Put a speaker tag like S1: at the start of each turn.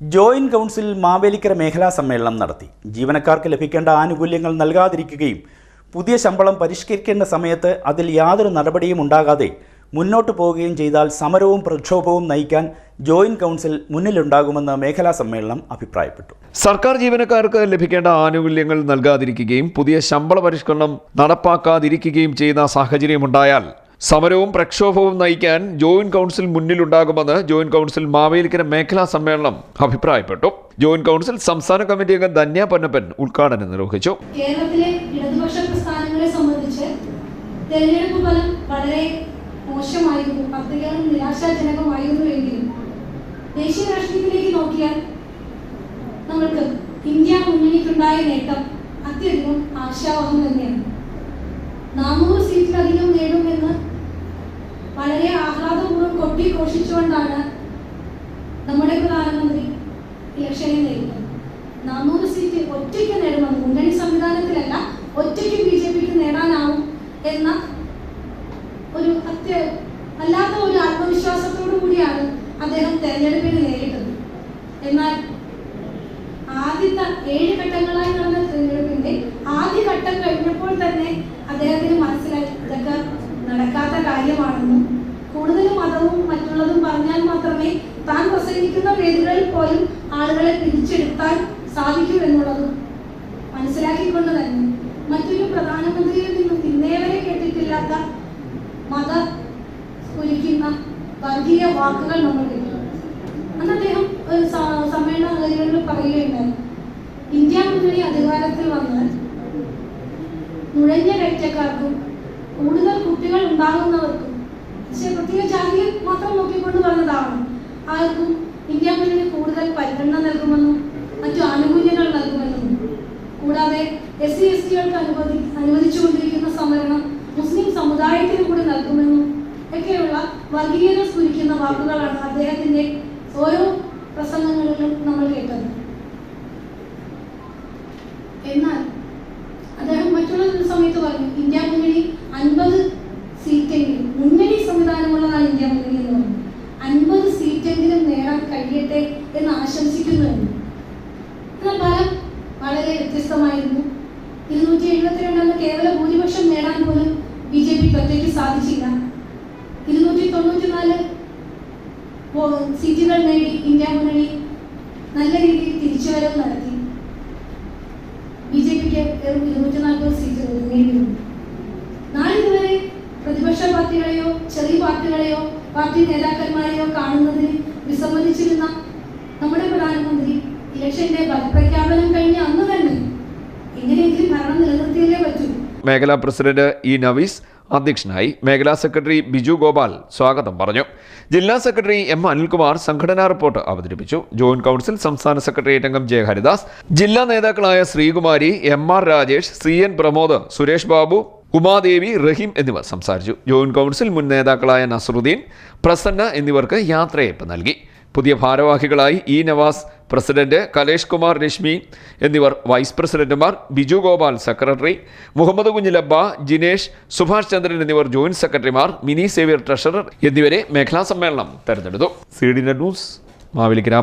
S1: Joint council Mavelikkara മേഖലാ സമ്മേളനം നടത്തി. ജീവനക്കാർക്ക് ലഭിക്കേണ്ട ആനുകൂല്യങ്ങൾ നൽകാതിരിക്കുകയും പുതിയ ശമ്പളം പരിഷ്കരിക്കേണ്ട സമയത്ത് അതിൽ യാതൊരു നടപടിയും ഉണ്ടാകാതെ മുന്നോട്ട് പോവുകയും ചെയ്താൽ സമരവും പ്രക്ഷോഭവും നയിക്കാൻ ജോയിന്റ് കൗൺസിൽ മുന്നിലുണ്ടാകുമെന്ന് മേഖലാ സമ്മേളനം അഭിപ്രായപ്പെട്ടു.
S2: സർക്കാർ ജീവനക്കാർക്ക് ലഭിക്കേണ്ട ആനുകൂല്യങ്ങൾ നൽകാതിരിക്കുകയും പുതിയ ശമ്പള പരിഷ്കരണം നടപ്പാക്കാതിരിക്കുകയും ചെയ്യുന്ന സാഹചര്യമുണ്ടായാൽ സമരവും പ്രക്ഷോഭവും നയിക്കാൻ ജോയിന്റ് കൗൺസിൽ മുന്നിലുണ്ടാകുമെന്ന് ജോയിന്റ് കൗൺസിൽ മാവേലിക്കര മേഖലാ സമ്മേളനം അഭിപ്രായപ്പെട്ടു. ജോയിന്റ് കൗൺസിൽ സംസ്ഥാന കമ്മിറ്റി അംഗം ധന്യ പൊന്നപ്പൻ ഉദ്ഘാടനം നിർവഹിച്ചു.
S3: കേരളത്തിലെ ഇടതുപക്ഷ പ്രസ്ഥാനങ്ങളെ സംബന്ധിച്ച് തെരഞ്ഞെടുപ്പ് ഫലം വളരെ മോശമായിരുന്നു പത്രികകളും നിരാശാജനകമായിരുന്നുവെങ്കിലും ദേശീയ രാഷ്ട്രീയത്തിലേക്ക് നോക്കിയാൽ നമ്മൾക്ക് ഇന്ത്യ മുന്നണിക്കുണ്ടായ നേട്ടം അത്യധികം ആശാവഹം തന്നെയാണ്. നാനൂറ് സീറ്റിലധികം നേടുമെന്ന് വളരെ ആഹ്ലാദപൂർവം കൊട്ടി ഘോഷിച്ചുകൊണ്ടാണ് നമ്മുടെ പ്രധാനമന്ത്രി ഇലക്ഷനെ നേടുന്നത് നാനൂറ് സീറ്റ് ഒറ്റയ്ക്ക് നേടുമെന്ന് മുന്നണി സംവിധാനത്തിലല്ല ഒറ്റയ്ക്ക് ബി ജെ പിക്ക് നേടാനാവും എന്ന ഒരു അത്യ അല്ലാത്ത ഒരു ആത്മവിശ്വാസത്തോടു കൂടിയാണ് അദ്ദേഹം തെരഞ്ഞെടുപ്പിന് നേരിട്ടത്. എന്നാൽ ആദ്യത്തെ ഏഴ് ഘട്ടങ്ങളായി നടന്ന തെരഞ്ഞെടുപ്പിന്റെ ആദ്യ ഘട്ടം കഴിഞ്ഞപ്പോൾ തന്നെ അദ്ദേഹത്തിന് മനസ്സിലായി ഇതൊക്കെ നടക്കാത്ത കാര്യമാണെന്നും കൂടുതൽ മതവും മറ്റുള്ളതും പറഞ്ഞാൽ മാത്രമേ താൻ പ്രസംഗിക്കുന്ന വേദികളിൽ പോലും ആളുകളെ പിടിച്ചെടുത്താൻ സാധിക്കൂ എന്നുള്ളതും മനസ്സിലാക്കിക്കൊണ്ട് തന്നെ മറ്റൊരു പ്രധാനമന്ത്രിയിൽ നിന്നും ഇന്നേവരെ കേട്ടിട്ടില്ലാത്ത മത കുലിക്കുന്ന വർഗീയ വാക്കുകൾ നമ്മൾ കേട്ടു. അന്ന് അദ്ദേഹം സമ്മേളന പറയുകയുണ്ടായി. ഇന്ത്യ മുന്നണി അധികാരത്തിൽ വന്നാൽ നുഴഞ്ഞ കയറ്റക്കാർക്കും കൂടുതൽ കുട്ടികൾ ഉണ്ടാകുന്നവർക്കും പക്ഷേ പ്രത്യേക ജാതിയെ മാത്രം നോക്കിക്കൊണ്ട് പറഞ്ഞതാവണം ആർക്കും ഇന്ത്യ മുന്നണി കൂടുതൽ പരിഗണന നൽകുമെന്നും മറ്റു ആനുകൂല്യങ്ങൾ നൽകുമെന്നും. കൂടാതെ എസ് സി എസ് ടികൾക്ക് അനുവദി അനുവദിച്ചുകൊണ്ടിരിക്കുന്ന സംവരണം മുസ്ലിം സമുദായത്തിന് കൂടി നൽകുമെന്നും ഒക്കെയുള്ള വർഗീയത സ്ഫുരിക്കുന്ന വാക്കുകളാണ് അദ്ദേഹത്തിന്റെ ഓരോ പ്രസംഗങ്ങളിലും നമ്മൾ കേട്ടത് എന്നാൽ അദ്ദേഹം മറ്റുള്ള ഒരു സമയത്ത് പറഞ്ഞു ഇന്ത്യ മുന്നണി അൻപത് സീറ്റെങ്കിലും മുന്നണി സംവിധാനമുള്ളതാണ് ഇന്ത്യ മുന്നണി എന്ന് പറഞ്ഞു അൻപത് സീറ്റെങ്കിലും നേടാൻ കഴിയട്ടെ എന്ന് ആശംസിക്കുന്നുണ്ട്. എന്നാൽ ഫലം വളരെ വ്യത്യസ്തമായിരുന്നു. ഇരുന്നൂറ്റി എഴുപത്തിരണ്ട് എന്ന കേവല ഭൂരിപക്ഷം നേടാൻ പോലും ബി ജെ പിക്ക് ഒറ്റയ്ക്ക് സാധിച്ചില്ല. ഇരുന്നൂറ്റി തൊണ്ണൂറ്റിനാല് സീറ്റുകൾ നേടി ഇന്ത്യ മുന്നണി നല്ല രീതിയിൽ തിരിച്ചുവരവ് നടത്തി. ബി ജെ പിക്ക് വെറും ഇരുന്നൂറ്റി നാൽപ്പത് സീറ്റുകൾ നേടിയിരുന്നു നാളിതുവരെ പ്രതിപക്ഷ പാർട്ടികളെയോ ചെറിയ പാർട്ടികളെയോ പാർട്ടി നേതാക്കന്മാരെയോ കാണുന്നതിന് വിസമ്മതിച്ചിരുന്ന നമ്മുടെ പ്രധാനമന്ത്രി ഇലക്ഷന്റെ ഫലപ്രഖ്യാപനം കഴിഞ്ഞ അന്ന് തന്നെ എങ്ങനെയെങ്കിലും ഭരണം നിലനിർത്തിയല്ലേ പറ്റൂ?
S2: മേഖലാ പ്രസിഡന്റ് ഇ നവീസ് അധ്യക്ഷനായി മേഖലാ സെക്രട്ടറി ബിജു ഗോപാൽ സ്വാഗതം പറഞ്ഞു. ജില്ലാ സെക്രട്ടറി എം അനിൽകുമാർ സംഘടനാ റിപ്പോർട്ട് അവതരിപ്പിച്ചു. ജോയിന്റ് കൗൺസിൽ സംസ്ഥാന സെക്രട്ടേറിയറ്റ് അംഗം ജയഹരിദാസ് ജില്ലാ നേതാക്കളായ Sreekumari M R Rajesh C N Pramod Suresh Babu Umadevi Rahim എന്നിവർ സംസാരിച്ചു. ജോയിന്റ് കൗൺസിൽ മുൻ നേതാക്കളായ നസറുദ്ദീൻ പ്രസന്ന എന്നിവർക്ക് യാത്രയയപ്പ് നൽകി. പുതിയ ഭാരവാഹികളായി ഇ നവാസ് പ്രസിഡന്റ് കലേഷ് കുമാർ രശ്മി എന്നിവർ വൈസ് പ്രസിഡന്റുമാർ ബിജു ഗോപാൽ സെക്രട്ടറി മുഹമ്മദ് കുഞ്ഞിലബ്ബ ജിനേഷ് സുഭാഷ് ചന്ദ്രൻ എന്നിവർ ജോയിന്റ് സെക്രട്ടറിമാർ മിനി സേവിയർ ട്രഷറർ എന്നിവരെ മേഖലാ സമ്മേളനം തെരഞ്ഞെടുത്തു. C D news Mavelikara.